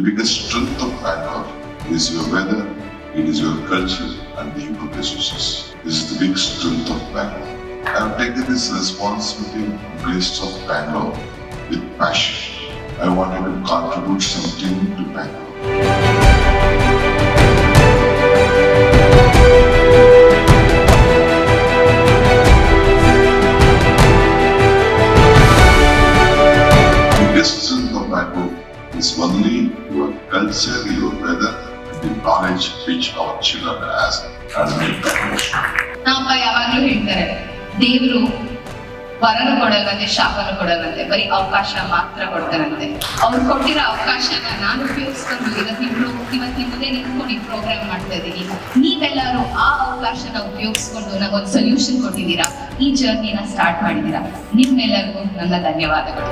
The biggest strength of Bangalore is your weather, it is your culture and the Hindu resources. This is the big strength of Bangalore. I have taken this responsibility place of Bangalore with passion. I wanted to contribute something to Bangalore. Is only your culture, your and the knowledge which our children has. ನಮ್ಮ ಯಾವಾಗಲೂ ಹೇಳ್ತಾರೆ ದೇವರು ವರನು ಕೊಡಲ್ಲಂತೆ ಶಾಪನು ಕೊಡಲ್ಲಂತೆ ಬರೀ ಅವಕಾಶ ಮಾತ್ರ ಕೊಡ್ತಾರಂತೆ. ಅವ್ರು ಕೊಟ್ಟಿರೋ ಅವಕಾಶನ ನಾನು ಉಪಯೋಗಿಸ್ಕೊಂಡು ಇವತ್ತು ನಿಮ್ರು ಇವತ್ತು ನಿಮ್ ಮುಂದೆ ನಿಂತ್ಕೊಂಡು ಈ ಪ್ರೋಗ್ರಾಮ್ ಮಾಡ್ತಾ ಇದ್ದೀನಿ. ನೀವೆಲ್ಲರೂ ಆ ಅವಕಾಶನ ಉಪಯೋಗಿಸ್ಕೊಂಡು ನಂಗೊಂದು ಸೊಲ್ಯೂಷನ್ ಕೊಟ್ಟಿದ್ದೀರಾ? ಈ ಜರ್ನಿನ ಸ್ಟಾರ್ಟ್ ಮಾಡಿದ್ದೀರಾ? ನಿಮ್ಮೆಲ್ಲರಿಗೂ ನನ್ನ ಧನ್ಯವಾದಗಳು.